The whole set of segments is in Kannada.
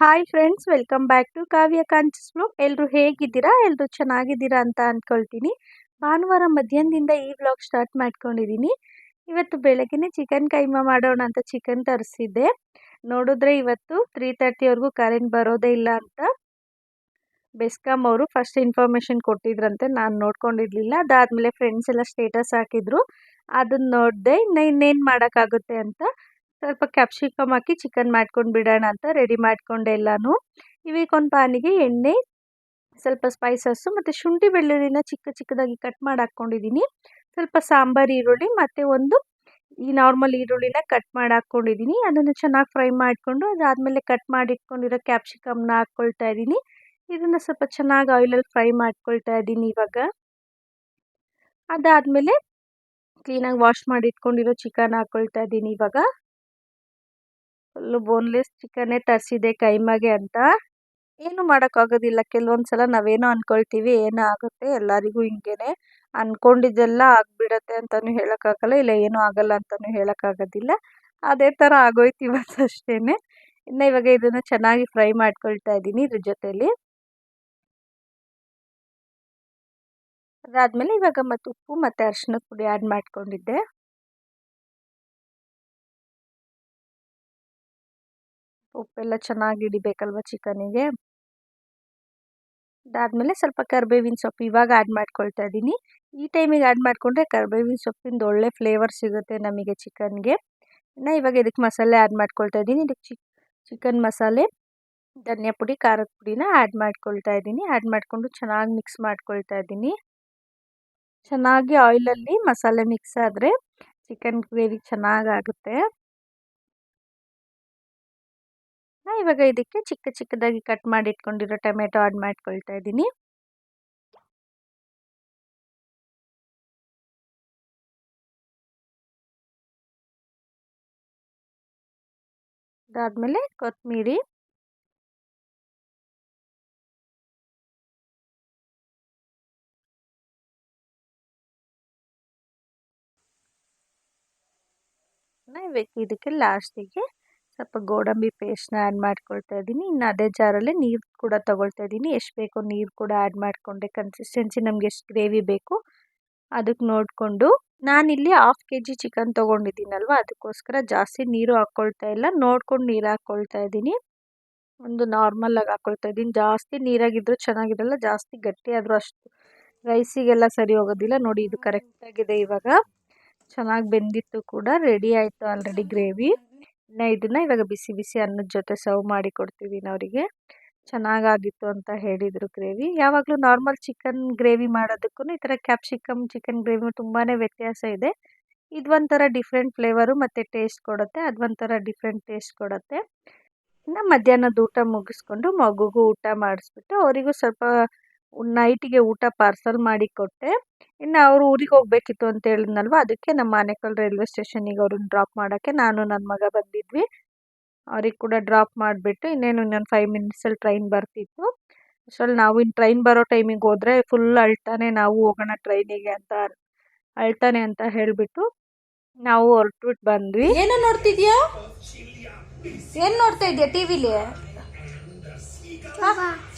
Hi friends welcome back to Kavya ಕಾಂಚಸ್ blog ಎಲ್ಲರೂ ಹೇಗಿದ್ದೀರಾ? ಎಲ್ಲರೂ ಚೆನ್ನಾಗಿದ್ದೀರಾ ಅಂತ ಅಂದ್ಕೊಳ್ತೀನಿ ಭಾನುವಾರ ಮಧ್ಯಾಹ್ನದಿಂದ ಈ ವ್ಲಾಗ್ ಸ್ಟಾರ್ಟ್ ಮಾಡ್ಕೊಂಡಿದ್ದೀನಿ. ಇವತ್ತು ಬೆಳಗ್ಗೆ ಚಿಕನ್ ಕೈಮಾ ಮಾಡೋಣ ಅಂತ ಚಿಕನ್ ತರಿಸಿದ್ದೆ. ನೋಡಿದ್ರೆ ಇವತ್ತು ತ್ರೀ ತರ್ಟಿವರೆಗೂ ಕರೆಂಟ್ ಬರೋದೇ ಇಲ್ಲ ಅಂತ ಬೆಸ್ಕಾಮ್ ಅವರು ಫಸ್ಟ್ ಇನ್ಫಾರ್ಮೇಷನ್ ಕೊಟ್ಟಿದ್ರಂತೆ, ನಾನು ನೋಡ್ಕೊಂಡಿರ್ಲಿಲ್ಲ. ಅದಾದಮೇಲೆ ಫ್ರೆಂಡ್ಸ್ ಎಲ್ಲ ಸ್ಟೇಟಸ್ ಹಾಕಿದ್ರು. ಅದನ್ನ ನೋಡಿದೆ ಇನ್ನು ಇನ್ನೇನು ಮಾಡೋಕ್ಕಾಗುತ್ತೆ ಅಂತ ಸ್ವಲ್ಪ ಕ್ಯಾಪ್ಸಿಕಮ್ ಹಾಕಿ ಚಿಕನ್ ಮಾಡ್ಕೊಂಡು ಬಿಡೋಣ ಅಂತ ರೆಡಿ ಮಾಡಿಕೊಂಡೆ ಎಲ್ಲನೂ. ಒಂದು ಪಾನಿಗೆ ಎಣ್ಣೆ, ಸ್ವಲ್ಪ ಸ್ಪೈಸಸ್ಸು ಮತ್ತು ಶುಂಠಿ ಬೆಳ್ಳುಳ್ಳಿನ ಚಿಕ್ಕ ಚಿಕ್ಕದಾಗಿ ಕಟ್ ಮಾಡಿ ಹಾಕ್ಕೊಂಡಿದ್ದೀನಿ ಸ್ವಲ್ಪ ಸಾಂಬಾರು, ಈರುಳ್ಳಿ ಮತ್ತು ಒಂದು ಈ ನಾರ್ಮಲ್ ಈರುಳ್ಳಿನ ಕಟ್ ಮಾಡಿ ಹಾಕ್ಕೊಂಡಿದ್ದೀನಿ ಅದನ್ನು ಚೆನ್ನಾಗಿ ಫ್ರೈ ಮಾಡಿಕೊಂಡು ಅದಾದಮೇಲೆ ಕಟ್ ಮಾಡಿ ಇಟ್ಕೊಂಡಿರೋ ಕ್ಯಾಪ್ಸಿಕಮ್ನ ಹಾಕ್ಕೊಳ್ತಾ ಇದ್ದೀನಿ ಇದನ್ನು ಸ್ವಲ್ಪ ಚೆನ್ನಾಗಿ ಆಯಿಲಲ್ಲಿ ಫ್ರೈ ಮಾಡ್ಕೊಳ್ತಾ ಇದ್ದೀನಿ ಇವಾಗ. ಅದಾದಮೇಲೆ ಕ್ಲೀನಾಗಿ ವಾಶ್ ಮಾಡಿ ಇಟ್ಕೊಂಡಿರೋ ಚಿಕನ್ ಹಾಕ್ಕೊಳ್ತಾ ಇದ್ದೀನಿ ಇವಾಗ. ಫುಲ್ಲು ಬೋನ್ಲೆಸ್ ಚಿಕನ್ನೇ ತರಿಸಿದೆ ಕೈಮಾಗೆ ಅಂತ. ಏನು ಮಾಡೋಕ್ಕಾಗೋದಿಲ್ಲ ಕೆಲವೊಂದು ಸಲ ನಾವೇನೋ ಅಂದ್ಕೊಳ್ತೀವಿ ಏನೋ ಆಗುತ್ತೆ, ಎಲ್ಲರಿಗೂ ಹಿಂಗೇನೆ. ಅಂದ್ಕೊಂಡಿದ್ದೆಲ್ಲ ಆಗಿಬಿಡತ್ತೆ ಅಂತಲೂ ಹೇಳೋಕ್ಕಾಗಲ್ಲ, ಇಲ್ಲ ಏನೂ ಆಗಲ್ಲ ಅಂತಲೂ ಹೇಳೋಕ್ಕಾಗೋದಿಲ್ಲ. ಅದೇ ಥರ ಆಗೋಯ್ತು ಇವತ್ತು ಅಷ್ಟೇ ಇನ್ನು ಇವಾಗ ಇದನ್ನು ಚೆನ್ನಾಗಿ ಫ್ರೈ ಮಾಡ್ಕೊಳ್ತಾ ಇದ್ದೀನಿ ಇದ್ರ ಜೊತೆಯಲ್ಲಿ ಅದಾದಮೇಲೆ ಇವಾಗ ಮತ್ತು ಉಪ್ಪು ಮತ್ತು ಅರಿಶಿನದ ಪುಡಿ ಆ್ಯಡ್ ಮಾಡ್ಕೊಂಡಿದ್ದೆ. ಉಪ್ಪೆಲ್ಲ ಚೆನ್ನಾಗಿ ಹಿಡಿಬೇಕಲ್ವ ಚಿಕನಿಗೆ? ಅದಾದಮೇಲೆ ಸ್ವಲ್ಪ ಕರ್ಬೇವಿನ ಸೊಪ್ಪು ಇವಾಗ ಆ್ಯಡ್ ಮಾಡ್ಕೊಳ್ತಾ ಇದ್ದೀನಿ. ಈ ಟೈಮಿಗೆ ಆ್ಯಡ್ ಮಾಡಿಕೊಂಡ್ರೆ ಕರ್ಬೇವಿನ ಸೊಪ್ಪಿಂದ ಒಳ್ಳೆ ಫ್ಲೇವರ್ ಸಿಗುತ್ತೆ ನಮಗೆ ಚಿಕನ್ಗೆ. ಇನ್ನು ಇವಾಗ ಇದಕ್ಕೆ ಮಸಾಲೆ ಆ್ಯಡ್ ಮಾಡ್ಕೊಳ್ತಾ ಇದ್ದೀನಿ. ಇದಕ್ಕೆ ಚಿಕ್, ಚಿಕನ್ ಮಸಾಲೆ, ಧನಿಯಾ ಪುಡಿ, ಖಾರದ ಪುಡಿನ ಆ್ಯಡ್ ಮಾಡ್ಕೊಳ್ತಾ ಇದ್ದೀನಿ. ಆ್ಯಡ್ ಮಾಡಿಕೊಂಡು ಚೆನ್ನಾಗಿ ಮಿಕ್ಸ್ ಮಾಡ್ಕೊಳ್ತಾ ಇದ್ದೀನಿ. ಚೆನ್ನಾಗಿ ಆಯಿಲಲ್ಲಿ ಮಸಾಲೆ ಮಿಕ್ಸ್ ಆದರೆ ಚಿಕನ್ ಗ್ರೇವಿ ಚೆನ್ನಾಗಾಗುತ್ತೆ ಇವಾಗ ಇದಕ್ಕೆ ಚಿಕ್ಕ ಚಿಕ್ಕದಾಗಿ ಕಟ್ ಮಾಡಿ ಇಟ್ಕೊಂಡಿರೋ ಟೊಮೆಟೊ ಆಡ್ ಮಾಡ್ಕೊಳ್ತಾ ಇದ್ದೀನಿ. ಅದಾದಮೇಲೆ ಕೊತ್ತಂಬರಿ ಇದಕ್ಕೆ ಲಾಸ್ಟಿಗೆ ಸ್ವಲ್ಪ ಗೋಡಂಬಿ ಪೇಸ್ಟ್ನ ಆ್ಯಡ್ ಮಾಡ್ಕೊಳ್ತಾ ಇದ್ದೀನಿ. ಇನ್ನು ಅದೇ ಜಾರಲ್ಲೇ ನೀರು ಕೂಡ ತೊಗೊಳ್ತಾ ಇದ್ದೀನಿ. ಎಷ್ಟು ಬೇಕೋ ನೀರು ಕೂಡ ಆ್ಯಡ್ ಮಾಡಿಕೊಂಡೆ. ಕನ್ಸಿಸ್ಟೆನ್ಸಿ ನಮಗೆ ಎಷ್ಟು ಗ್ರೇವಿ ಬೇಕು ಅದಕ್ಕೆ ನೋಡಿಕೊಂಡು. ನಾನಿಲ್ಲಿ ಹಾಫ್ ಕೆ ಜಿ ಚಿಕನ್ ತೊಗೊಂಡಿದ್ದೀನಲ್ವ? ಅದಕ್ಕೋಸ್ಕರ ಜಾಸ್ತಿ ನೀರು ಹಾಕ್ಕೊಳ್ತಾ ಇಲ್ಲ. ನೋಡ್ಕೊಂಡು ನೀರು ಹಾಕ್ಕೊಳ್ತಾ ಇದ್ದೀನಿ. ಒಂದು ನಾರ್ಮಲಾಗಿ ಹಾಕ್ಕೊಳ್ತಾ ಇದ್ದೀನಿ. ಜಾಸ್ತಿ ನೀರಾಗಿದ್ದರೂ ಚೆನ್ನಾಗಿರಲ್ಲ, ಜಾಸ್ತಿ ಗಟ್ಟಿ ಆದರೂ ಅಷ್ಟು ರೈಸಿಗೆಲ್ಲ ಸರಿ ಹೋಗೋದಿಲ್ಲ. ನೋಡಿ ಇದು ಕರೆಕ್ಟಾಗಿದೆ ಇವಾಗ. ಚೆನ್ನಾಗಿ ಬೆಂದಿತ್ತು ಕೂಡ. ರೆಡಿ ಆಯಿತು ಆಲ್ರೆಡಿ ಗ್ರೇವಿ ಇದನ್ನು ಇವಾಗ ಬಿಸಿ ಬಿಸಿ ಅನ್ನದ ಜೊತೆ ಸರ್ವ್ ಮಾಡಿ ಕೊಡ್ತಿದ್ದೀನಿ ಅವರಿಗೆ ಚೆನ್ನಾಗಾಗಿತ್ತು ಅಂತ ಹೇಳಿದರು ಗ್ರೇವಿ. ಯಾವಾಗಲೂ ನಾರ್ಮಲ್ ಚಿಕನ್ ಗ್ರೇವಿ ಮಾಡೋದಕ್ಕೂ ಈ ಥರ ಕ್ಯಾಪ್ಸಿಕಮ್ ಚಿಕನ್ ಗ್ರೇವಿ ತುಂಬಾ ವ್ಯತ್ಯಾಸ ಇದೆ. ಇದು ಒಂಥರ ಡಿಫ್ರೆಂಟ್ ಫ್ಲೇವರು ಮತ್ತು ಟೇಸ್ಟ್ ಕೊಡುತ್ತೆ ಅದು ಒಂಥರ ಡಿಫ್ರೆಂಟ್ ಟೇಸ್ಟ್ ಕೊಡುತ್ತೆ. ಇನ್ನು ಮಧ್ಯಾಹ್ನದ ಊಟ ಮುಗಿಸ್ಕೊಂಡು ಮಗುಗೂ ಊಟ ಮಾಡಿಸ್ಬಿಟ್ಟು ಅವರಿಗೂ ಸ್ವಲ್ಪ ನೈಟಿಗೆ ಊಟ ಪಾರ್ಸಲ್ ಮಾಡಿ ಕೊಟ್ಟೆ. ಇನ್ನು ಅವರು ಊರಿಗೆ ಹೋಗಬೇಕಿತ್ತು ಅಂತ ಹೇಳಿದ್ನಲ್ವ? ಅದಕ್ಕೆ ನಮ್ಮ ಆನೇಕಲ್ ರೈಲ್ವೆ ಸ್ಟೇಷನಿಗೆ ಅವ್ರನ್ನ ಡ್ರಾಪ್ ಮಾಡೋಕ್ಕೆ ನಾನು ನನ್ನ ಮಗ ಬಂದಿದ್ವಿ. ಅವ್ರಿಗೆ ಕೂಡ ಡ್ರಾಪ್ ಮಾಡಿಬಿಟ್ಟು ಇನ್ನೇನು ಇನ್ನೊಂದು ಫೈವ್ ಮಿನಿಟ್ಸಲ್ಲಿ ಟ್ರೈನ್ ಬರ್ತಿತ್ತು. ಅಷ್ಟರಲ್ಲಿ ನಾವು ಇನ್ನು ಟ್ರೈನ್ ಬರೋ ಟೈಮಿಗೆ ಹೋದರೆ ಫುಲ್ ಅಳ್ತಾನೆ ನಾವು ಹೋಗೋಣ ಟ್ರೈನಿಗೆ ಅಂತ ಅಳ್ತಾನೆ ಅಂತ ಹೇಳಿಬಿಟ್ಟು ನಾವು ಹೊರಟ್ಬಿಟ್ಟು ಬಂದ್ವಿ. ಏನೋ ನೋಡ್ತಿದ್ಯಾ? ಏನು ನೋಡ್ತಾ ಇದೆಯಾ ಟಿವಿಲಿ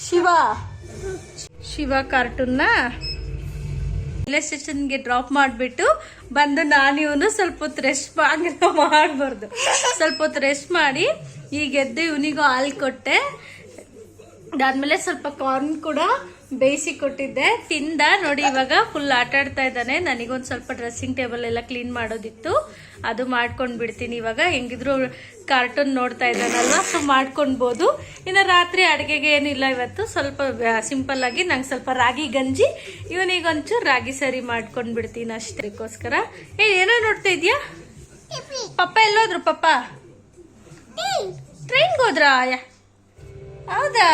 ಶಿವ. ಶಿವ ಕಾರ್ಟೂನ್ನ ರೈಲ್ವೆ ಸ್ಟೇಷನ್ಗೆ ಡ್ರಾಪ್ ಮಾಡಿಬಿಟ್ಟು ಬಂದು ನಾನು ಇವನು ಸ್ವಲ್ಪ ಹೊತ್ತು ರೆಸ್ಟ್ ಹಂಗೆಲ್ಲ ಮಾಡಬಾರ್ದು. ಸ್ವಲ್ಪ ಹೊತ್ತು ರೆಸ್ಟ್ ಮಾಡಿ ಈಗ ಎದ್ದು ಇವನಿಗೂ ಹಾಲು ಕೊಟ್ಟೆ. ಅದಾದಮೇಲೆ ಸ್ವಲ್ಪ ಕಾರ್ನ್ ಕೂಡ ಬೇಯಿಸಿ ಕೊಟ್ಟಿದ್ದೆ. ತಿಂದ ನೋಡಿ ಇವಾಗ ಫುಲ್ ಆಟ ಆಡ್ತಾ ಇದ್ದಾನೆ. ನನಗೊಂದು ಸ್ವಲ್ಪ ಡ್ರೆಸ್ಸಿಂಗ್ ಟೇಬಲ್ ಎಲ್ಲ ಕ್ಲೀನ್ ಮಾಡೋದಿತ್ತು. ಅದು ಮಾಡ್ಕೊಂಡು ಬಿಡ್ತೀನಿ ಇವಾಗ. ಹೆಂಗಿದ್ರು ಕಾರ್ಟೂನ್ ನೋಡ್ತಾ ಇದ್ದಾನಲ್ವ ಸೊ ಮಾಡ್ಕೊಳ್ಬೋದು ಇನ್ನು ರಾತ್ರಿ ಅಡುಗೆಗೆ ಏನಿಲ್ಲ ಇವತ್ತು. ಸ್ವಲ್ಪ ಸಿಂಪಲ್ ಆಗಿ ನಂಗೆ ಸ್ವಲ್ಪ ರಾಗಿ ಗಂಜಿ ಇವನಿಗೊಂಚೂರು ರಾಗಿ ಸರಿ ಮಾಡ್ಕೊಂಡು ಬಿಡ್ತೀನಿ ಅಷ್ಟಕ್ಕೋಸ್ಕರ ಏ ಏನೋ ನೋಡ್ತಾ ಇದೆಯಾ? ಪಪ್ಪ ಎಲ್ಲೋದ್ರು ಪಪ್ಪ? ಟ್ರೈನ್ಗೆ ಹೋದ್ರಾ? ಹೌದಾ?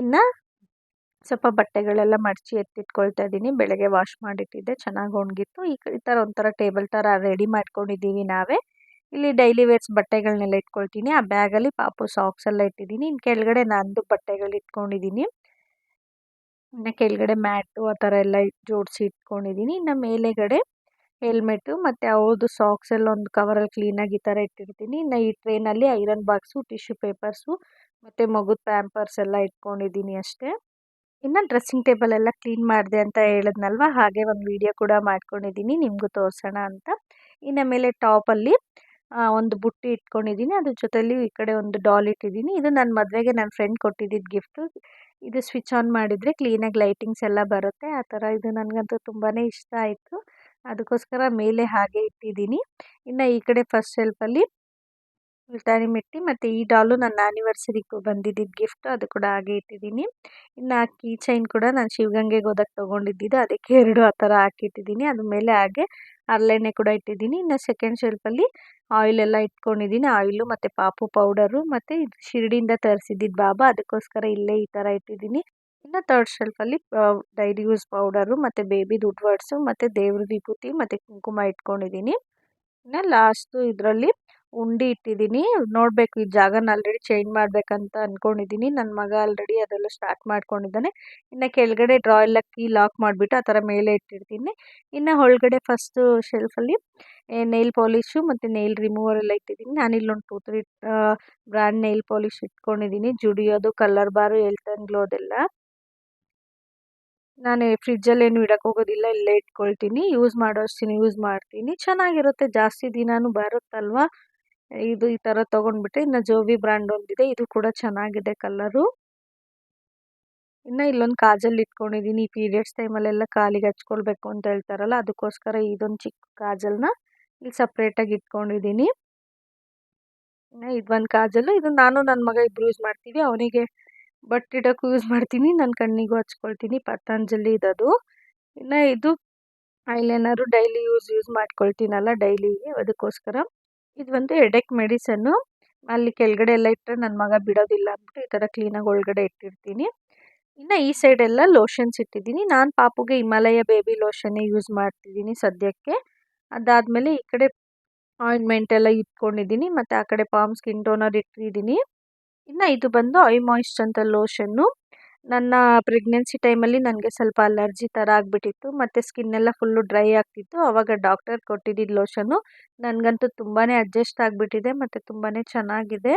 ಇನ್ನು ಸ್ವಲ್ಪ ಬಟ್ಟೆಗಳೆಲ್ಲ ಮಡಚಿ ಎತ್ತಿಟ್ಕೊಳ್ತಾ ಇದ್ದೀನಿ. ಬೆಳಗ್ಗೆ ವಾಶ್ ಮಾಡಿಟ್ಟಿದ್ದೆ, ಚೆನ್ನಾಗಿ ಒಣಗಿತ್ತು. ಈ ಈ ಥರ ಒಂಥರ ಟೇಬಲ್ ಥರ ರೆಡಿ ಮಾಡ್ಕೊಂಡಿದ್ದೀವಿ ನಾವೇ. ಇಲ್ಲಿ ಡೈಲಿ ವೇರ್ಸ್ ಬಟ್ಟೆಗಳನ್ನೆಲ್ಲ ಇಟ್ಕೊಳ್ತೀನಿ. ಆ ಬ್ಯಾಗಲ್ಲಿ ಪಾಪು ಸಾಕ್ಸ್ ಎಲ್ಲ ಇಟ್ಟಿದ್ದೀನಿ. ಇನ್ನು ಕೆಳಗಡೆ ನಂದು ಬಟ್ಟೆಗಳು ಇಟ್ಕೊಂಡಿದ್ದೀನಿ. ಇನ್ನು ಕೆಳಗಡೆ ಮ್ಯಾಟು ಆ ಥರ ಎಲ್ಲ ಜೋಡಿಸಿ ಇಟ್ಕೊಂಡಿದ್ದೀನಿ. ಇನ್ನು ಮೇಲೆಗಡೆ ಹೆಲ್ಮೆಟು ಮತ್ತು ಅವ್ರದ್ದು ಸಾಕ್ಸ್ ಎಲ್ಲ ಒಂದು ಕವರಲ್ಲಿ ಕ್ಲೀನಾಗಿ ಈ ಥರ ಇಟ್ಟಿರ್ತೀನಿ. ನಾ ಈ ಟ್ರೇನಲ್ಲಿ ಐರನ್ ಬಾಕ್ಸು ಟಿಶ್ಯೂ ಪೇಪರ್ಸು ಮತ್ತು ಮಗುದ ಪ್ಯಾಂಪರ್ಸ್ ಎಲ್ಲ ಇಟ್ಕೊಂಡಿದ್ದೀನಿ ಅಷ್ಟೇ. ಇನ್ನು ಡ್ರೆಸ್ಸಿಂಗ್ ಟೇಬಲ್ ಎಲ್ಲ ಕ್ಲೀನ್ ಮಾಡಿದೆ ಅಂತ ಹೇಳಿದ್ನಲ್ವ? ಹಾಗೆ ಒಂದು ವಿಡಿಯೋ ಕೂಡ ಮಾಡ್ಕೊಂಡಿದ್ದೀನಿ, ನಿಮಗೂ ತೋರಿಸೋಣ ಅಂತ. ಇನ್ನು ಮೇಲೆ ಟಾಪಲ್ಲಿ ಒಂದು ಬುಟ್ಟಿ ಇಟ್ಕೊಂಡಿದ್ದೀನಿ. ಅದ್ರ ಜೊತೆಲಿ ಈ ಕಡೆ ಒಂದು ಡಾಲ್ ಇಟ್ಟಿದ್ದೀನಿ. ಇದು ನನ್ನ ಮದುವೆಗೆ ನನ್ನ ಫ್ರೆಂಡ್ ಕೊಟ್ಟಿದ್ದಿದ್ದು ಗಿಫ್ಟು ಇದು ಸ್ವಿಚ್ ಆನ್ ಮಾಡಿದರೆ ಕ್ಲೀನಾಗಿ ಲೈಟಿಂಗ್ಸ್ ಎಲ್ಲ ಬರುತ್ತೆ. ಆ ಥರ ಇದು ನನಗಂತೂ ತುಂಬಾ ಇಷ್ಟ ಆಯಿತು. ಅದಕ್ಕೋಸ್ಕರ ಮೇಲೆ ಹಾಗೆ ಇಟ್ಟಿದ್ದೀನಿ. ಇನ್ನು ಈ ಕಡೆ ಫಸ್ಟ್ ಶೆಲ್ಫಲ್ಲಿ ಮುಲ್ತಾನಿ ಮೆಟ್ಟಿ ಮತ್ತು ಈ ಡಾಲು ನನ್ನ ಆ್ಯನಿವರ್ಸರಿಗೂ ಬಂದಿದ್ದಿದ್ದು ಗಿಫ್ಟು ಅದು ಕೂಡ ಹಾಗೆ ಇಟ್ಟಿದ್ದೀನಿ. ಇನ್ನು ಆ ಕೀ ಚೈನ್ ಕೂಡ ನಾನು ಶಿವಗಂಗೆಗೆ ಹೋದಾಗ ತೊಗೊಂಡಿದ್ದಿದ್ದು ಅದಕ್ಕೆ ಎರಡು ಆ ಥರ ಹಾಕಿಟ್ಟಿದ್ದೀನಿ. ಅದ್ರ ಮೇಲೆ ಹಾಗೆ ಹರಳೆಣ್ಣೆ ಕೂಡ ಇಟ್ಟಿದ್ದೀನಿ. ಇನ್ನು ಸೆಕೆಂಡ್ ಶೆಲ್ಫಲ್ಲಿ ಆಯಿಲ್ ಎಲ್ಲ ಇಟ್ಕೊಂಡಿದ್ದೀನಿ. ಆಯಿಲು ಮತ್ತು ಪಾಪು ಪೌಡರು ಮತ್ತು ಇದು ಶಿರಡಿಯಿಂದ ತರಿಸಿದ್ದಿದ್ದು ಬಾಬಾ. ಅದಕ್ಕೋಸ್ಕರ ಇಲ್ಲೇ ಈ ಥರ ಇಟ್ಟಿದ್ದೀನಿ. ಇನ್ನು ತರ್ಡ್ ಶೆಲ್ಫಲ್ಲಿ ಡೈಲಿ ಯೂಸ್ ಪೌಡರು ಮತ್ತು ಬೇಬಿ ದುಡ್ಡು ವರ್ಡ್ಸು ಮತ್ತು ದೇವ್ರ ವಿಭೂತಿ, ಮತ್ತು ಕುಂಕುಮ ಇಟ್ಕೊಂಡಿದ್ದೀನಿ ಇನ್ನು ಲಾಸ್ಟು ಇದರಲ್ಲಿ ಉಂಡೆ ಇಟ್ಟಿದ್ದೀನಿ ನೋಡಬೇಕು, ಈ ಜಾಗನ ಆಲ್ರೆಡಿ ಚೇಂಜ್ ಮಾಡಬೇಕಂತ ಅಂದ್ಕೊಂಡಿದ್ದೀನಿ ನನ್ನ ಮಗ ಆಲ್ರೆಡಿ ಅದೆಲ್ಲ ಸ್ಟಾರ್ಟ್ ಮಾಡ್ಕೊಂಡಿದ್ದಾನೆ. ಇನ್ನು ಕೆಳಗಡೆ ಡ್ರಾ ಎಲ್ಲ ಕೀ ಲಾಕ್ ಮಾಡಿಬಿಟ್ಟು ಆ ಥರ ಮೇಲೆ ಇಟ್ಟಿರ್ತೀನಿ. ಇನ್ನು ಒಳಗಡೆ ಫಸ್ಟು ಶೆಲ್ಫಲ್ಲಿ ನೈಲ್ ಪಾಲಿಶು ಮತ್ತು ನೈಲ್ ರಿಮೂವರ್ ಎಲ್ಲ ಇಟ್ಟಿದ್ದೀನಿ ನಾನಿಲ್ಲೊಂದು two three brand nail polish ಇಟ್ಕೊಂಡಿದ್ದೀನಿ ಜುಡಿಯೋದು ಕಲರ್ ಬಾರು ಎಲ್ತನ್ ಗ್ಲೋದೆಲ್ಲ ನಾನು ಫ್ರಿಜ್ಜಲ್ಲಿ ಏನು ಇಡಕ್ಕೆ ಹೋಗೋದಿಲ್ಲ, ಇಲ್ಲೇ ಇಟ್ಕೊಳ್ತೀನಿ. ಯೂಸ್ ಮಾಡೋ ಅಷ್ಟು ಯೂಸ್ ಮಾಡ್ತೀನಿ. ಚೆನ್ನಾಗಿರುತ್ತೆ. ಜಾಸ್ತಿ ದಿನಾನು ಬರುತ್ತಲ್ವ? ಇದು ಈ ಥರ ತೊಗೊಂಡ್ಬಿಟ್ಟೆ ಇನ್ನು ಜೋವಿ ಬ್ರ್ಯಾಂಡ್ ಒಂದಿದೆ. ಇದು ಕೂಡ ಚೆನ್ನಾಗಿದೆ ಕಲ್ಲರು ಇನ್ನು ಇಲ್ಲೊಂದು ಕಾಜಲ್ ಇಟ್ಕೊಂಡಿದ್ದೀನಿ ಈ ಪೀರಿಯಡ್ಸ್ ಟೈಮಲ್ಲೆಲ್ಲ ಕಾಲಿಗೆ ಹಚ್ಕೊಳ್ಬೇಕು ಅಂತ ಹೇಳ್ತಾರಲ್ಲ, ಅದಕ್ಕೋಸ್ಕರ ಇದೊಂದು ಚಿಕ್ಕ ಕಾಜಲ್ನ ಇಲ್ಲಿ ಸಪ್ರೇಟಾಗಿ ಇಟ್ಕೊಂಡಿದ್ದೀನಿ ಇನ್ನು ಇದೊಂದು ಕಾಜಲ್ಲು. ಇದು ನಾನು ನನ್ನ ಮಗ ಇಬ್ಬರು ಯೂಸ್ ಮಾಡ್ತೀವಿ. ಅವನಿಗೆ ಬಟ್ಟೆ ಇಡೋಕ್ಕೂ ಯೂಸ್ ಮಾಡ್ತೀನಿ ನನ್ನ ಕಣ್ಣಿಗೂ ಹಚ್ಕೊಳ್ತೀನಿ, ಪತಂಜಲಿ ಇದದು. ಇನ್ನು ಇದು ಐಲೈನರು ಡೈಲಿ ಯೂಸ್ ಯೂಸ್ ಮಾಡ್ಕೊಳ್ತೀನಲ್ಲ ಡೈಲಿಗೆ ಅದಕ್ಕೋಸ್ಕರ. ಇದು ಒಂದು ಎಡೆಕ್ ಮೆಡಿಸನ್ನು ಅಲ್ಲಿ ಕೆಳಗಡೆ ಎಲ್ಲ ಇಟ್ಟರೆ ನನ್ನ ಮಗ ಬಿಡೋದಿಲ್ಲ ಅಂದ್ಬಿಟ್ಟು ಈ ಥರ ಕ್ಲೀನಾಗಿ ಒಳಗಡೆ ಇಟ್ಟಿರ್ತೀನಿ. ಇನ್ನು ಈ ಸೈಡೆಲ್ಲ ಲೋಷನ್ಸ್ ಇಟ್ಟಿದ್ದೀನಿ. ನಾನು ಪಾಪುಗೆ ಹಿಮಾಲಯ ಬೇಬಿ ಲೋಷನ್ನೇ ಯೂಸ್ ಮಾಡ್ತಿದ್ದೀನಿ ಸದ್ಯಕ್ಕೆ. ಅದಾದಮೇಲೆ ಈ ಕಡೆ ಆಯಿಂಟ್ಮೆಂಟ್ ಎಲ್ಲ ಇಟ್ಕೊಂಡಿದ್ದೀನಿ, ಮತ್ತು ಆ ಕಡೆ ಪಾಮ್ ಸ್ಕಿನ್ ಟೋನರ್ ಇಟ್ಟಿದ್ದೀನಿ. ಇನ್ನು ಇದು ಬಂದು ಐ ಮಾಯಿಶ್ಚರ್ ಅಂತ ಲೋಷನ್ನು ನನ್ನ ಪ್ರೆಗ್ನೆನ್ಸಿ ಟೈಮಲ್ಲಿ ನನಗೆ ಸ್ವಲ್ಪ ಅಲರ್ಜಿ ಥರ ಆಗಿಬಿಟ್ಟಿತ್ತು, ಮತ್ತು ಸ್ಕಿನ್ನೆಲ್ಲ ಫುಲ್ಲು ಡ್ರೈ ಆಗ್ತಿತ್ತು. ಆವಾಗ ಡಾಕ್ಟರ್ ಕೊಟ್ಟಿದ್ದಿದ್ದು ಲೋಷನ್ನು ನನಗಂತೂ ತುಂಬಾ ಅಡ್ಜಸ್ಟ್ ಆಗಿಬಿಟ್ಟಿದೆ, ಮತ್ತು ತುಂಬಾ ಚೆನ್ನಾಗಿದೆ.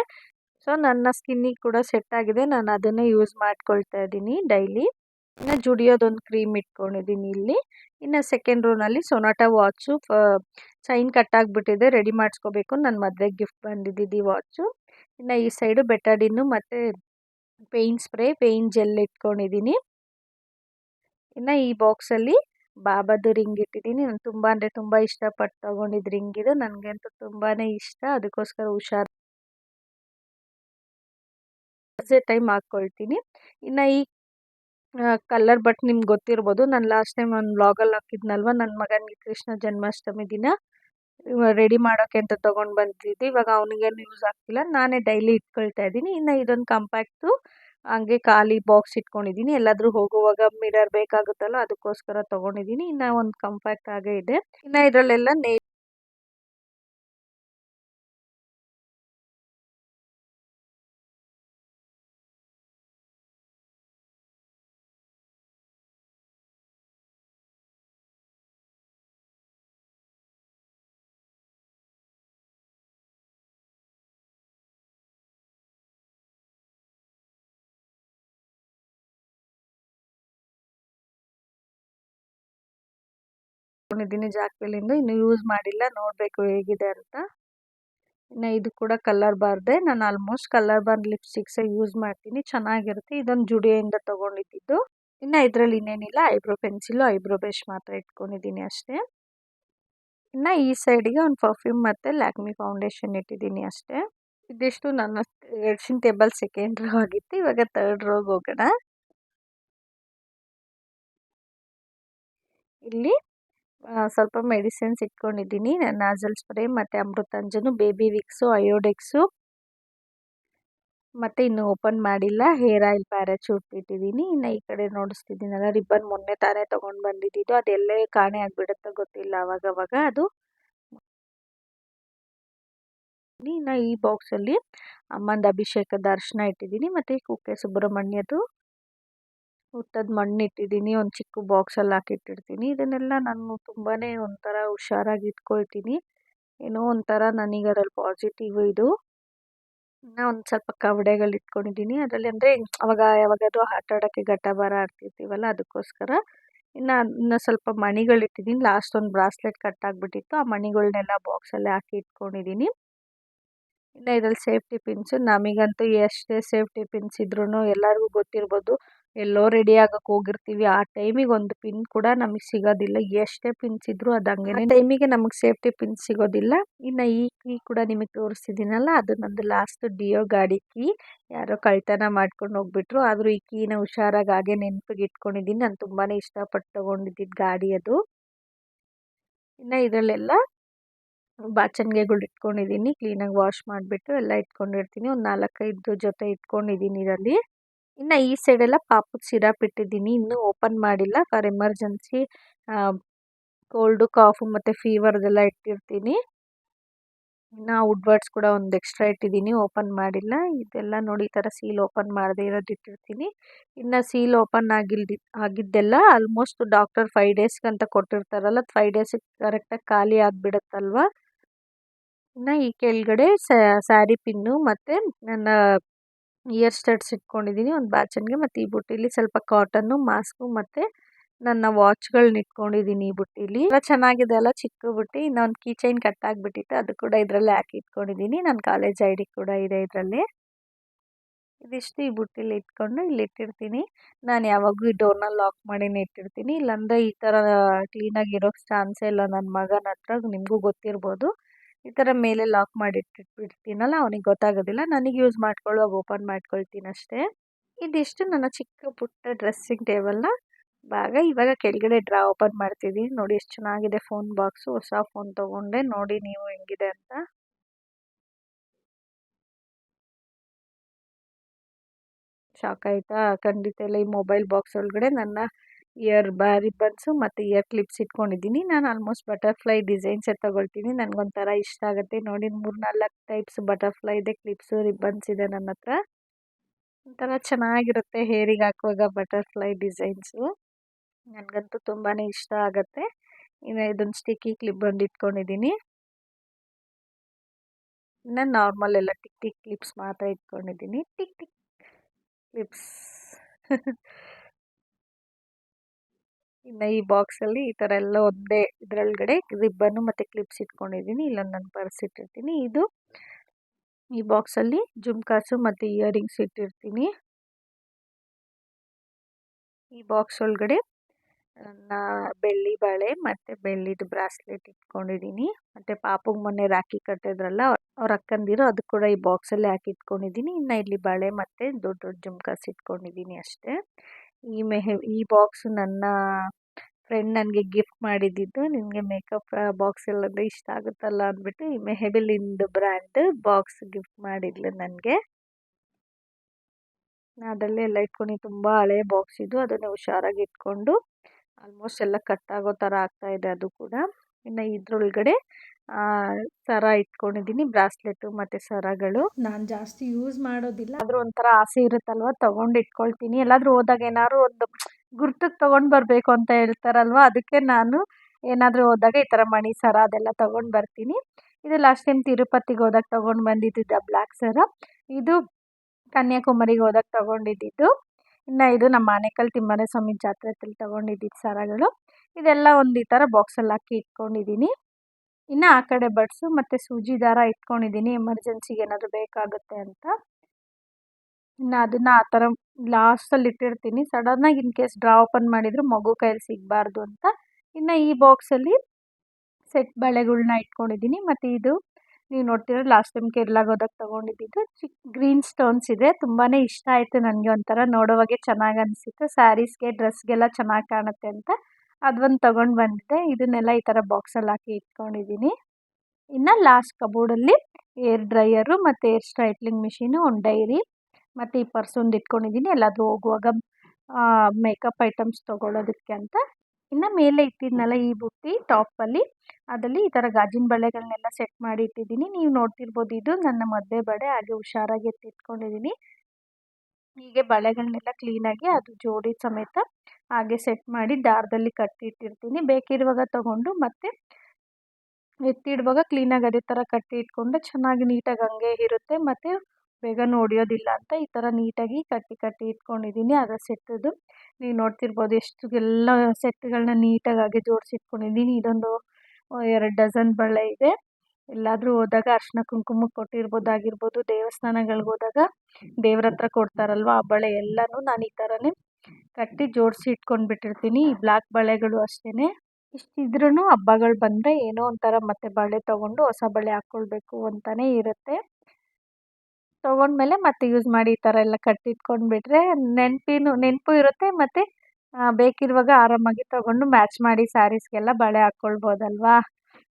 ಸೊ, ನನ್ನ ಸ್ಕಿನ್ನಿಗೆ ಕೂಡ ಸೆಟ್ ಆಗಿದೆ. ನಾನು ಅದನ್ನೇ ಯೂಸ್ ಮಾಡ್ಕೊಳ್ತಾ ಇದ್ದೀನಿ ಡೈಲಿ. ಇನ್ನು ಜುಡಿಯೋದೊಂದು ಕ್ರೀಮ್ ಇಟ್ಕೊಂಡಿದ್ದೀನಿ ಇಲ್ಲಿ. ಇನ್ನು ಸೆಕೆಂಡ್ ರೋನಲ್ಲಿ ಸೊನಾಟಾ ವಾಚು ಚೈನ್ ಕಟ್ಟಾಗಿಬಿಟ್ಟಿದೆ ರೆಡಿ ಮಾಡಿಸ್ಕೋಬೇಕು. ನನ್ನ ಮದುವೆಗೆ ಗಿಫ್ಟ್ ಬಂದಿದ್ದು ವಾಚು. ಇನ್ನು ಈ ಸೈಡು ಬೆಟಾಡಿನ್ನು ಮತ್ತು ಪೇಯಿನ್ ಸ್ಪ್ರೇ ಪೇಯಿನ್ ಜೆಲ್ ಇಟ್ಕೊಂಡಿದ್ದೀನಿ ಇನ್ನು ಈ ಬಾಕ್ಸಲ್ಲಿ ಬಾಬಾದು ರಿಂಗ್ ಇಟ್ಟಿದ್ದೀನಿ ನಾನು ತುಂಬ ಅಂದರೆ ತುಂಬ ಇಷ್ಟಪಟ್ಟು ತೊಗೊಂಡಿದ್ದು ರಿಂಗ್ ಇದು. ನನಗಂತೂ ತುಂಬಾ ಇಷ್ಟ. ಅದಕ್ಕೋಸ್ಕರ ಹುಷಾರು ಟೈಮ್ ಹಾಕ್ಕೊಳ್ತೀನಿ ಇನ್ನು ಈ ಕಲ್ಲರ್ ಬಟ್ ನಿಮ್ಗೆ ಗೊತ್ತಿರ್ಬೋದು. ನಾನು ಲಾಸ್ಟ್ ಟೈಮ್ ಒಂದು ವ್ಲಾಗಲ್ಲಿ ಹಾಕಿದ್ನಲ್ವ? ನನ್ನ ಮಗನಿಗೆ ಕೃಷ್ಣ ಜನ್ಮಾಷ್ಟಮಿ ದಿನ. ರೆಡಿ ಮಾಡೋಕ್ಕೆ ಅಂತ ತೊಗೊಂಡು ಬಂದಿದ್ದೆ ಇವಾಗ ಅವನಿಗೇನು ಯೂಸ್ ಆಗ್ತಿಲ್ಲ. ನಾನೇ ಡೈಲಿ ಇಟ್ಕೊಳ್ತಾ ಇದ್ದೀನಿ. ಇನ್ನು ಇದೊಂದು ಕಂಪ್ಯಾಕ್ಟು ಹಂಗೆ ಖಾಲಿ ಬಾಕ್ಸ್ ಇಟ್ಕೊಂಡಿದ್ದೀನಿ. ಎಲ್ಲಾದರೂ ಹೋಗುವಾಗ ಮಿರರ್ ಬೇಕಾಗುತ್ತಲ್ಲ, ಅದಕ್ಕೋಸ್ಕರ ತೊಗೊಂಡಿದ್ದೀನಿ. ಇನ್ನು ಒಂದು ಕಂಪ್ಯಾಕ್ಟ್ ಆಗೇ ಇದೆ. ಇನ್ನು ಇದರಲ್ಲೆಲ್ಲ ನೇ ಇಟ್ಕೊಂಡಿದ್ದೀನಿ ಜಾಕ್ವೆಲಿಂದು ಇನ್ನು ಯೂಸ್ ಮಾಡಿಲ್ಲ, ನೋಡಬೇಕು ಹೇಗಿದೆ ಅಂತ. ಇನ್ನು ಇದು ಕೂಡ ಕಲರ್ ಬಾರ್ದೆ ನಾನು ಆಲ್ಮೋಸ್ಟ್ ಕಲರ್ ಬಾರ್ ಲಿಪ್ಸ್ಟಿಕ್ಸೇ ಯೂಸ್ ಮಾಡ್ತೀನಿ, ಚೆನ್ನಾಗಿರುತ್ತೆ. ಇದೊಂದು ಜುಡಿಯೋಯಿಂದ ತೊಗೊಂಡಿದ್ದು. ಇನ್ನು ಇದರಲ್ಲಿ ಇನ್ನೇನಿಲ್ಲ ಐಬ್ರೋ ಪೆನ್ಸಿಲು ಐಬ್ರೋ ಬ್ರಷ್ ಮಾತ್ರ ಇಟ್ಕೊಂಡಿದ್ದೀನಿ ಅಷ್ಟೇ. ಇನ್ನು ಈ ಸೈಡಿಗೆ ಒಂದು ಪರ್ಫ್ಯೂಮ್ ಮತ್ತು ಲ್ಯಾಕ್ಮಿ ಫೌಂಡೇಶನ್ ಇಟ್ಟಿದ್ದೀನಿ ಅಷ್ಟೇ. ಇದಿಷ್ಟು ನನ್ನ ಎಡ್ಸಿನ್ ಟೇಬಲ್ ಸೆಕೆಂಡ್ ರೋ ಆಗಿತ್ತು, ಇವಾಗ ತರ್ಡ್ ರೋಗೆ ಹೋಗೋಣ. ಇಲ್ಲಿ ಸ್ವಲ್ಪ ಮೆಡಿಸಿನ್ಸ್ ಇಟ್ಕೊಂಡಿದ್ದೀನಿ. ನಾಸಲ್ ಸ್ಪ್ರೇ ಮತ್ತು ಅಮೃತಾಂಜನು, ಬೇಬಿ ವಿಕ್ಸು, ಅಯೋಡೆಕ್ಸು. ಮತ್ತು ಇನ್ನು ಓಪನ್ ಮಾಡಿಲ್ಲ. ಹೇರ್ ಆಯಿಲ್ ಪ್ಯಾರಾಚೂಟ್ ಇಟ್ಟಿದ್ದೀನಿ ಇನ್ನು ಈ ಕಡೆ ನೋಡಿಸ್ತಿದ್ದೀನಲ್ಲ, ರಿಬ್ಬನ್ ಮೊನ್ನೆ ತಾನೇ ತೊಗೊಂಡು ಬಂದಿದ್ದು ಅದೆಲ್ಲೇ ಕಾಣೆ ಆಗಿಬಿಡುತ್ತೋ ಗೊತ್ತಿಲ್ಲ ಅವಾಗವಾಗ. ಅದು ಇನ್ನು ಈ ಬಾಕ್ಸಲ್ಲಿ ಅಮ್ಮಂದು ಅಭಿಷೇಕದ ದರ್ಶನ ಇಟ್ಟಿದ್ದೀನಿ. ಮತ್ತು ಕುಕ್ಕೆ ಸುಬ್ರಹ್ಮಣ್ಯದು ಹುಟ್ಟದ ಮಣ್ಣು ಇಟ್ಟಿದ್ದೀನಿ ಒಂದು ಚಿಕ್ಕ ಬಾಕ್ಸಲ್ಲಿ ಹಾಕಿಟ್ಟಿರ್ತೀನಿ ಇದನ್ನೆಲ್ಲ ನಾನು ತುಂಬಾ ಒಂಥರ ಹುಷಾರಾಗಿ ಇಟ್ಕೊಳ್ತೀನಿ. ಏನೋ ಒಂಥರ ನನಗೆ ಅದ್ರಲ್ಲಿ ಪಾಸಿಟಿವ್ ಇದು. ಇನ್ನು ಒಂದು ಸ್ವಲ್ಪ ಕವಡೆಗಳು ಇಟ್ಕೊಂಡಿದ್ದೀನಿ. ಅದರಲ್ಲಿ ಅಂದರೆ ಅವಾಗ ಯಾವಾಗಾದ್ರೂ ಆಟ ಆಡೋಕ್ಕೆ ಗಟ್ಟ ಬರ ಆಡ್ತಿರ್ತೀವಲ್ಲ, ಅದಕ್ಕೋಸ್ಕರ ಇನ್ನು ಇನ್ನು ಸ್ವಲ್ಪ ಮಣಿಗಳಿಟ್ಟಿದ್ದೀನಿ ಲಾಸ್ಟ್ ಒಂದು ಬ್ರಾಸ್ಲೆಟ್ ಕಟ್ ಆಗಿಬಿಟ್ಟಿತ್ತು. ಆ ಮಣಿಗಳನ್ನೆಲ್ಲ ಬಾಕ್ಸಲ್ಲೇ ಹಾಕಿ ಇಟ್ಕೊಂಡಿದ್ದೀನಿ ಇನ್ನು ಇದ್ರಲ್ಲಿ ಸೇಫ್ಟಿ ಪಿನ್ಸು ನಮಗಂತೂ ಎಷ್ಟೇ ಸೇಫ್ಟಿ ಪಿನ್ಸ್ ಇದ್ರೂ ಎಲ್ಲರಿಗೂ ಗೊತ್ತಿರ್ಬೋದು. ಎಲ್ಲೋ ರೆಡಿ ಆಗಕ್ಕೆ ಹೋಗಿರ್ತೀವಿ. ಆ ಟೈಮಿಗೆ ಒಂದು ಪಿನ್ ಕೂಡ ನಮಗೆ ಸಿಗೋದಿಲ್ಲ. ಎಷ್ಟೇ ಪಿನ್ಸ್ ಇದ್ದರೂ ಅದು ಹಂಗೆ ಟೈಮಿಗೆ ನಮಗೆ ಸೇಫ್ಟಿ ಪಿನ್ ಸಿಗೋದಿಲ್ಲ. ಇನ್ನು ಈ ಕೀ ಕೂಡ ನಿಮಗೆ ತೋರಿಸ್ತಿದ್ದೀನಲ್ಲ ಅದು ನಂದು ಲಾಸ್ಟ್ ಡಿಯೋ ಗಾಡಿ ಕೀ ಯಾರೋ ಕಳ್ತನ ಮಾಡ್ಕೊಂಡು ಹೋಗ್ಬಿಟ್ರು. ಆದರೂ ಈ ಕೀನ ಹುಷಾರಾಗಿ ಹಾಗೆ ನೆನಪಿಗೆ ಇಟ್ಕೊಂಡಿದ್ದೀನಿ ನಾನು ತುಂಬಾ ಇಷ್ಟಪಟ್ಟು ತೊಗೊಂಡಿದ್ದಿದ್ದು ಗಾಡಿ ಅದು. ಇನ್ನು ಇದರಲ್ಲೆಲ್ಲ ಬಾಚಣಿಗೆಗಳು ಇಟ್ಕೊಂಡಿದ್ದೀನಿ ಕ್ಲೀನಾಗಿ ವಾಶ್ ಮಾಡಿಬಿಟ್ಟು ಎಲ್ಲ ಇಟ್ಕೊಂಡಿರ್ತೀನಿ. ಒಂದು ನಾಲ್ಕೈದು ಜೊತೆ ಇಟ್ಕೊಂಡಿದ್ದೀನಿ ಇದರಲ್ಲಿ. ಇನ್ನು ಈ ಸೈಡೆಲ್ಲ ಪಾಪುಗೆ ಸಿರಪ್ ಇಟ್ಟಿದ್ದೀನಿ, ಇನ್ನೂ ಓಪನ್ ಮಾಡಿಲ್ಲ. ಫಾರ್ ಎಮರ್ಜೆನ್ಸಿ ಕೋಲ್ಡು ಕಾಫು ಮತ್ತು ಫೀವರ್ದೆಲ್ಲ ಇಟ್ಟಿರ್ತೀನಿ. ಇನ್ನು ವುಡ್ವರ್ಡ್ಸ್ ಕೂಡ ಒಂದು ಎಕ್ಸ್ಟ್ರಾ ಇಟ್ಟಿದ್ದೀನಿ ಓಪನ್ ಮಾಡಿಲ್ಲ. ಇದೆಲ್ಲ ನೋಡಿ ಈ ಥರ ಸೀಲ್ ಓಪನ್ ಮಾಡದೇ ಇರೋದು ಇಟ್ಟಿರ್ತೀನಿ. ಇನ್ನು ಸೀಲ್ ಓಪನ್ ಆಗಿಲ್ದಿ, ಆಗಿದ್ದೆಲ್ಲ ಆಲ್ಮೋಸ್ಟ್ ಡಾಕ್ಟರ್ ಫೈವ್ ಡೇಸ್ಗೆ ಅಂತ ಕೊಟ್ಟಿರ್ತಾರಲ್ಲ ಫೈವ್ ಡೇಸಿಗೆ ಕರೆಕ್ಟಾಗಿ ಖಾಲಿ ಆಗಿಬಿಡುತ್ತಲ್ವ? ಇನ್ನು ಈ ಕೆಳಗಡೆ ಸ್ಯಾರಿ ಪಿನ್ನು ಮತ್ತು ನನ್ನ ಇಯರ್ ಸ್ಟಡ್ಸ್ ಇಟ್ಕೊಂಡಿದ್ದೀನಿ ಒಂದು ಬ್ಯಾಚನ್ಗೆ. ಮತ್ತು ಈ ಬುಟ್ಟಿಲಿ ಸ್ವಲ್ಪ ಕಾಟನ್ನು, ಮಾಸ್ಕು ಮತ್ತು ನನ್ನ ವಾಚ್ಗಳನ್ನ ಇಟ್ಕೊಂಡಿದ್ದೀನಿ ಈ ಬುಟ್ಟಿಲಿ. ಎಲ್ಲ ಚೆನ್ನಾಗಿದೆ ಅಲ್ಲ ಚಿಕ್ಕ ಬುಟ್ಟಿ. ಇನ್ನೊಂದು ಕೀ ಚೈನ್ ಕಟ್ ಅದು ಕೂಡ ಇದರಲ್ಲಿ ಹಾಕಿ ಇಟ್ಕೊಂಡಿದ್ದೀನಿ ನನ್ನ ಕಾಲೇಜ್ ಐ ಡಿ ಕೂಡ ಇದೆ ಇದರಲ್ಲಿ. ಇದಿಷ್ಟು ಈ ಬುಟ್ಟಿಲಿ ಇಟ್ಕೊಂಡು ಇಲ್ಲಿ ಇಟ್ಟಿರ್ತೀನಿ. ನಾನು ಯಾವಾಗೂ ಈ ಡೋರ್ನ ಲಾಕ್ ಮಾಡಿನೇ ಇಟ್ಟಿರ್ತೀನಿ. ಇಲ್ಲಾಂದರೆ ಈ ಥರ ಕ್ಲೀನಾಗಿರೋಕ್ಕೆ ಚಾನ್ಸೇ ಇಲ್ಲ. ನನ್ನ ಮಗನ ಹತ್ರ, ನಿಮಗೂ ಗೊತ್ತಿರ್ಬೋದು. ಈ ಥರ ಮೇಲೆ ಲಾಕ್ ಮಾಡಿ ಇಟ್ಟಿಟ್ಬಿಡ್ತೀನಲ್ಲ ಅವನಿಗೆ ಗೊತ್ತಾಗೋದಿಲ್ಲ. ನನಗೆ ಯೂಸ್ ಮಾಡ್ಕೊಳ್ಳುವಾಗ ಓಪನ್ ಮಾಡ್ಕೊಳ್ತೀನಿ ಅಷ್ಟೇ ಇದಿಷ್ಟು ನನ್ನ ಚಿಕ್ಕ ಪುಟ್ಟ ಡ್ರೆಸ್ಸಿಂಗ್ ಟೇಬಲ್ನ ಭಾಗ. ಇವಾಗ ಕೆಳಗಡೆ ಡ್ರಾ ಓಪನ್ ಮಾಡ್ತಿದ್ದೀನಿ ನೋಡಿ ಎಷ್ಟು ಚೆನ್ನಾಗಿದೆ ಫೋನ್ ಬಾಕ್ಸು ಹೊಸ ಫೋನ್ ತೊಗೊಂಡೆ. ನೋಡಿ ನೀವು ಹೆಂಗಿದೆ ಅಂತ. ಶಾಕ್ ಆಯಿತಾ? ಖಂಡಿತ ಇಲ್ಲ. ಈ ಮೊಬೈಲ್ ಬಾಕ್ಸ್ ಒಳಗಡೆ ನನ್ನ ಇಯರ್ ರಿಬ್ಬನ್ಸು ಮತ್ತು ಇಯರ್ ಕ್ಲಿಪ್ಸ್ ಇಟ್ಕೊಂಡಿದ್ದೀನಿ. ನಾನು ಆಲ್ಮೋಸ್ಟ್ ಬಟರ್ಫ್ಲೈ ಡಿಸೈನ್ಸೇ ತೊಗೊಳ್ತೀನಿ. ನನಗೊಂಥರ ಇಷ್ಟ ಆಗುತ್ತೆ. ನೋಡಿ ಮೂರು ನಾಲ್ಕು ಟೈಪ್ಸ್ ಬಟರ್ಫ್ಲೈ ಇದೆ ಕ್ಲಿಪ್ಸು ರಿಬ್ಬನ್ಸ್ ಇದೆ ನನ್ನ ಹತ್ರ. ಒಂಥರ ಚೆನ್ನಾಗಿರುತ್ತೆ ಹೇರಿಗೆ ಹಾಕುವಾಗ ಬಟರ್ಫ್ಲೈ ಡಿಸೈನ್ಸು ನನಗಂತೂ ತುಂಬಾ ಇಷ್ಟ ಆಗುತ್ತೆ. ಇನ್ನು ಇದೊಂದು ಸ್ಟಿಕ್ಕಿ ಕ್ಲಿಪ್ ಬಂದು ಇಟ್ಕೊಂಡಿದ್ದೀನಿ. ಇನ್ನು ನಾರ್ಮಲ್ ಎಲ್ಲ ಟಿಕ್ ಟಿಕ್ ಕ್ಲಿಪ್ಸ್ ಮಾತ್ರ ಇಟ್ಕೊಂಡಿದ್ದೀನಿ. ಟಿಕ್ ಟಿಕ್ ಕ್ಲಿಪ್ಸ್ ಇನ್ನು ಈ ಬಾಕ್ಸಲ್ಲಿ ಈ ಥರ ಎಲ್ಲ ಒಂದೇ ಇದರೊಳಗಡೆ ರಿಬ್ಬನ್ನು ಮತ್ತು ಕ್ಲಿಪ್ಸ್ ಇಟ್ಕೊಂಡಿದ್ದೀನಿ ಇಲ್ಲೊಂದು ನನ್ನ ಪರ್ಸ್ ಇಟ್ಟಿರ್ತೀನಿ ಇದು ಈ ಬಾಕ್ಸಲ್ಲಿ ಜುಮ್ಕಾಸು ಮತ್ತು ಇಯರಿಂಗ್ಸ್ ಇಟ್ಟಿರ್ತೀನಿ. ಈ ಬಾಕ್ಸ್ ಒಳಗಡೆ ನನ್ನ ಬೆಳ್ಳಿ ಬಾಳೆ ಮತ್ತು ಬೆಳ್ಳಿದು ಬ್ರಾಸ್ಲೆಟ್ ಇಟ್ಕೊಂಡಿದ್ದೀನಿ ಮತ್ತು ಪಾಪುಗೆ ಮೊನ್ನೆ ರಾಖಿ ಕಟ್ಟಿದ್ರಲ್ಲ ಅವ್ರ ಅಕ್ಕಂದಿರು ಅದು ಕೂಡ ಈ ಬಾಕ್ಸಲ್ಲಿ ಹಾಕಿ ಇಟ್ಕೊಂಡಿದ್ದೀನಿ ಇನ್ನು ಇಲ್ಲಿ ಬಾಳೆ ಮತ್ತು ದೊಡ್ಡ ದೊಡ್ಡ ಜುಮ್ಕಾಸ್ ಇಟ್ಕೊಂಡಿದ್ದೀನಿ ಅಷ್ಟೇ. ಈ ಮೆಹೆ, ಈ ಬಾಕ್ಸು ನನ್ನ ಫ್ರೆಂಡ್ ನನಗೆ ಗಿಫ್ಟ್ ಮಾಡಿದ್ದಿದ್ದು ನಿನಗೆ ಮೇಕಪ್ ಬಾಕ್ಸ್ ಎಲ್ಲ ಇಷ್ಟ ಆಗುತ್ತಲ್ಲ ಅಂದ್ಬಿಟ್ಟು ಈ ಮೆಹೆಬಿಲಿಂದು ಬ್ರ್ಯಾಂಡ್ ಬಾಕ್ಸ್ ಗಿಫ್ಟ್ ಮಾಡಿದ್ಲು ನನಗೆ. ಅದರಲ್ಲೇ ಎಲ್ಲ ಇಟ್ಕೊಂಡು, ತುಂಬ ಹಳೆ ಬಾಕ್ಸ್ ಇದು, ಅದನ್ನು ಹುಷಾರಾಗಿ ಇಟ್ಕೊಂಡು, ಆಲ್ಮೋಸ್ಟ್ ಎಲ್ಲ ಕಟ್ಟಾಗೋ ಥರ ಆಗ್ತಾಯಿದೆ ಅದು ಕೂಡ. ಇನ್ನು ಇದ್ರೊಳಗಡೆ ಸರ ಇಟ್ಕೊಂಡಿದ್ದೀನಿ ಬ್ರಾಸ್ಲೆಟು ಮತ್ತು ಸರಗಳು. ನಾನು ಜಾಸ್ತಿ ಯೂಸ್ ಮಾಡೋದಿಲ್ಲ. ಆದರೂ ಒಂಥರ ಆಸೆ ಇರುತ್ತಲ್ವ ತೊಗೊಂಡು ಇಟ್ಕೊಳ್ತೀನಿ. ಎಲ್ಲಾದರೂ ಹೋದಾಗ ಏನಾದ್ರು ಒಂದು ಗುರ್ತಕ್ಕೆ ತೊಗೊಂಡು ಬರಬೇಕು ಅಂತ ಹೇಳ್ತಾರಲ್ವ ಅದಕ್ಕೆ ನಾನು ಏನಾದರೂ ಹೋದಾಗ ಈ ಥರ ಮಣಿ ಸರ ಅದೆಲ್ಲ ತೊಗೊಂಡು ಬರ್ತೀನಿ. ಇದು ಲಾಸ್ಟ್ ಟೈಮ್ ತಿರುಪತಿಗೆ ಹೋದಾಗ ತೊಗೊಂಡು ಬಂದಿದ್ದಿದ್ದ ಬ್ಲ್ಯಾಕ್ ಸರ. ಇದು ಕನ್ಯಾಕುಮಾರಿಗೆ ಹೋದಾಗ ತೊಗೊಂಡಿದ್ದಿದ್ದು. ಇನ್ನು ಇದು ನಮ್ಮ ಆನೇಕಲ್ ತಿಮ್ಮನೆ ಸ್ವಾಮಿ ಜಾತ್ರೆ ಹತ್ರ ತೊಗೊಂಡಿದ್ದಿದ್ದು ಸರಗಳು. ಇದೆಲ್ಲ ಒಂದು ಈ ಥರ ಬಾಕ್ಸಲ್ಲಿ ಹಾಕಿ ಇಟ್ಕೊಂಡಿದ್ದೀನಿ. ಇನ್ನು ಆ ಕಡೆ ಬಡ್ಸು, ಮತ್ತು ಸೂಜಿ ದಾರ ಇಟ್ಕೊಂಡಿದ್ದೀನಿ. ಎಮರ್ಜೆನ್ಸಿಗೆ ಏನಾದರೂ ಬೇಕಾಗುತ್ತೆ ಅಂತ. ಇನ್ನು ಅದನ್ನು ಆ ಥರ ಲಾಸ್ಟಲ್ಲಿ ಇಟ್ಟಿರ್ತೀನಿ. ಸಡನ್ನಾಗಿ ಇನ್ ಕೇಸ್ ಡ್ರಾ ಓಪನ್ ಮಾಡಿದರೂ ಮಗು ಕೈಯಲ್ಲಿ ಸಿಗಬಾರ್ದು ಅಂತ. ಇನ್ನು ಈ ಬಾಕ್ಸಲ್ಲಿ ಸೆಟ್ ಬಳೆಗಳನ್ನ ಇಟ್ಕೊಂಡಿದ್ದೀನಿ. ಮತ್ತು ಇದು ನೀವು ನೋಡ್ತಿರೋ ಲಾಸ್ಟ್ ಟೈಮ್ ಕೇರಳಾಗ ಹೋದಾಗ ತೊಗೊಂಡಿದ್ದು ಚಿಕ್ಕ ಗ್ರೀನ್ ಸ್ಟೋನ್ಸ್ ಇದೆ. ತುಂಬಾ ಇಷ್ಟ ಆಯಿತು ನನಗೆ ಒಂಥರ ನೋಡೋವಾಗೆ ಚೆನ್ನಾಗಿ ಅನಿಸಿತ್ತು. ಸ್ಯಾರೀಸ್ಗೆ ಡ್ರೆಸ್ಗೆಲ್ಲ ಚೆನ್ನಾಗಿ ಕಾಣುತ್ತೆ ಅಂತ. ಅದೊಂದು ತೊಗೊಂಡು ಬಂದಿದ್ದೆ ಇದನ್ನೆಲ್ಲ ಈ ಥರ ಬಾಕ್ಸಲ್ಲಿ ಹಾಕಿ ಇಟ್ಕೊಂಡಿದ್ದೀನಿ ಇನ್ನು ಲಾಸ್ಟ್ ಕಬೋರ್ಡಲ್ಲಿ ಏರ್ ಡ್ರೈಯರು ಮತ್ತು ಏರ್ ಸ್ಟ್ರೈಟ್ಲಿಂಗ್ ಮಿಷಿನು ಒಂದು ಡೈರಿ ಮತ್ತು ಈ ಪರ್ಸೊಂದು ಇಟ್ಕೊಂಡಿದ್ದೀನಿ ಎಲ್ಲಾದರೂ ಹೋಗುವಾಗ ಮೇಕಪ್ ಐಟಮ್ಸ್ ತೊಗೊಳೋದಕ್ಕೆ ಅಂತ. ಇನ್ನು ಮೇಲೆ ಇಟ್ಟಿದ್ನಲ್ಲ ಈ ಬುಟ್ಟಿ ಟಾಪಲ್ಲಿ ಅದರಲ್ಲಿ ಈ ಥರ ಗಾಜಿನ ಬಳೆಗಳನ್ನೆಲ್ಲ ಸೆಟ್ ಮಾಡಿ ಇಟ್ಟಿದ್ದೀನಿ ನೀವು ನೋಡ್ತಿರ್ಬೋದು ಇದು ನನ್ನ ಮದುವೆ ಬಳೆ. ಹಾಗೆ ಹುಷಾರಾಗಿ ಎತ್ತಿಟ್ಕೊಂಡಿದ್ದೀನಿ ಹೀಗೆ ಬಳೆಗಳನ್ನೆಲ್ಲ ಕ್ಲೀನಾಗಿ ಅದು ಜೋಡಿ ಸಮೇತ ಹಾಗೆ ಸೆಟ್ ಮಾಡಿ ದಾರದಲ್ಲಿ ಕಟ್ಟಿಟ್ಟಿರ್ತೀನಿ. ಬೇಕಿರುವಾಗ ತೊಗೊಂಡು ಮತ್ತೆ ಎತ್ತಿಡುವಾಗ ಕ್ಲೀನಾಗಿ ಅದೇ ಥರ ಕಟ್ಟಿ ಇಟ್ಕೊಂಡ್ರೆ ಚೆನ್ನಾಗಿ ನೀಟಾಗಿ ಹಂಗೆ ಇರುತ್ತೆ. ಮತ್ತು ಬೇಗ ಒಡೆಯೋದಿಲ್ಲ ಅಂತ ಈ ಥರ ನೀಟಾಗಿ ಕಟ್ಟಿ ಕಟ್ಟಿ ಇಟ್ಕೊಂಡಿದ್ದೀನಿ. ಅದರ ಸೆಟ್ಟದು ನೀವು ನೋಡ್ತಿರ್ಬೋದು ಎಷ್ಟು ಎಲ್ಲ ಸೆಟ್ಗಳನ್ನ ನೀಟಾಗಿ ಹಾಗೆ ಜೋಡಿಸಿ ಇಟ್ಕೊಂಡಿದ್ದೀನಿ. ಇದೊಂದು ಎರಡು ಡಜನ್ ಬಳೆ ಇದೆ. ಎಲ್ಲಾದರೂ ಹೋದಾಗ ಅರ್ಶಿನ ಕುಂಕುಮಕ್ಕೆ ಕೊಟ್ಟಿರ್ಬೋದಾಗಿರ್ಬೋದು, ದೇವಸ್ಥಾನಗಳಿಗೆ ಹೋದಾಗ ದೇವ್ರ ಹತ್ರ ಕೊಡ್ತಾರಲ್ವ ಆ ಬಳೆ ಎಲ್ಲನೂ ನಾನು ಈ ಥರನೇ ಕಟ್ಟಿ ಜೋಡಿಸಿ ಇಟ್ಕೊಂಡು ಬಿಟ್ಟಿರ್ತೀನಿ. ಈ ಬ್ಲಾಕ್ ಬಳೆಗಳು ಅಷ್ಟೇ ಇಷ್ಟಿದ್ರೂ ಹಬ್ಬಗಳು ಬಂದರೆ ಏನೋ ಒಂಥರ ಮತ್ತೆ ಬಳೆ ತೊಗೊಂಡು ಹೊಸ ಬಳೆ ಹಾಕ್ಕೊಳ್ಬೇಕು ಅಂತಲೇ ಇರುತ್ತೆ. ತೊಗೊಂಡ್ಮೇಲೆ ಮತ್ತೆ ಯೂಸ್ ಮಾಡಿ ಈ ಥರ ಎಲ್ಲ ಕಟ್ಟಿಟ್ಕೊಂಡ್ಬಿಟ್ರೆ ನೆನಪಿನೂ, ನೆನಪು ಇರುತ್ತೆ ಮತ್ತು ಬೇಕಿರುವಾಗ ಆರಾಮಾಗಿ ತೊಗೊಂಡು ಮ್ಯಾಚ್ ಮಾಡಿ ಸ್ಯಾರೀಸ್ಗೆಲ್ಲ ಬಳೆ ಹಾಕ್ಕೊಳ್ಬೋದಲ್ವಾ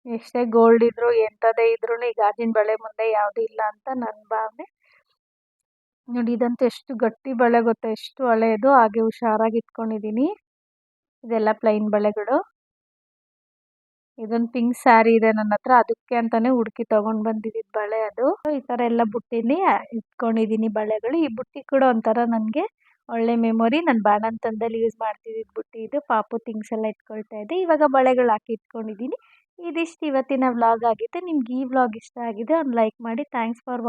ಎಷ್ಟೇ ಗೋಲ್ಡ್ ಇದ್ದರೂ ಎಂಥದೇ ಇದ್ರೂ ಈ ಗಾಜಿನ ಬಳೆ ಮುಂದೆ ಯಾವುದೂ ಇಲ್ಲ ಅಂತ ನನ್ನ ಭಾವನೆ. ನೋಡಿ, ಇದಂತೂ ಎಷ್ಟು ಗಟ್ಟಿ ಬಳೆ ಗೊತ್ತಾ, ಎಷ್ಟು ಹಳೆಯದು ಹಾಗೆ ಹುಷಾರಾಗಿ ಇಟ್ಕೊಂಡಿದ್ದೀನಿ ಇದೆಲ್ಲ ಪ್ಲೈನ್ ಬಳೆಗಳು. ಇದೊಂದು ಪಿಂಕ್ ಸ್ಯಾರಿ ಇದೆ ನನ್ನ ಹತ್ರ, ಅದಕ್ಕೆ ಅಂತಲೇ ಹುಡುಕಿ ತೊಗೊಂಡು ಬಂದಿದ್ದಿದ್ದು ಬಳೆ ಅದು. ಈ ಥರ ಎಲ್ಲ ಬುಟ್ಟಿಲಿ ಇಟ್ಕೊಂಡಿದ್ದೀನಿ ಬಳೆಗಳು. ಈ ಬುಟ್ಟಿ ಕೂಡ ಒಂಥರ ನನಗೆ ಒಳ್ಳೆ ಮೆಮೊರಿ ನಾನು ಬಾಣಂತನದಲ್ಲಿ ಯೂಸ್ ಮಾಡ್ತಿದ್ದಿದ್ದು ಬುಟ್ಟಿ ಇದು. ಪಾಪು ಥಿಂಗ್ಸ್ ಎಲ್ಲ ಇಟ್ಕೊಳ್ತಾ ಇದ್ದೆ ಇವಾಗ ಬಳೆಗಳು ಹಾಕಿ ಇಟ್ಕೊಂಡಿದ್ದೀನಿ ಇದಿಷ್ಟು ಇವತ್ತಿನ ವ್ಲಾಗ್ ಆಗಿತ್ತು. ನಿಮ್ಗೆ ಈ ವ್ಲಾಗ್ ಇಷ್ಟ ಆಗಿದೆ, ಒಂದು ಲೈಕ್ ಮಾಡಿ. Thanks for watching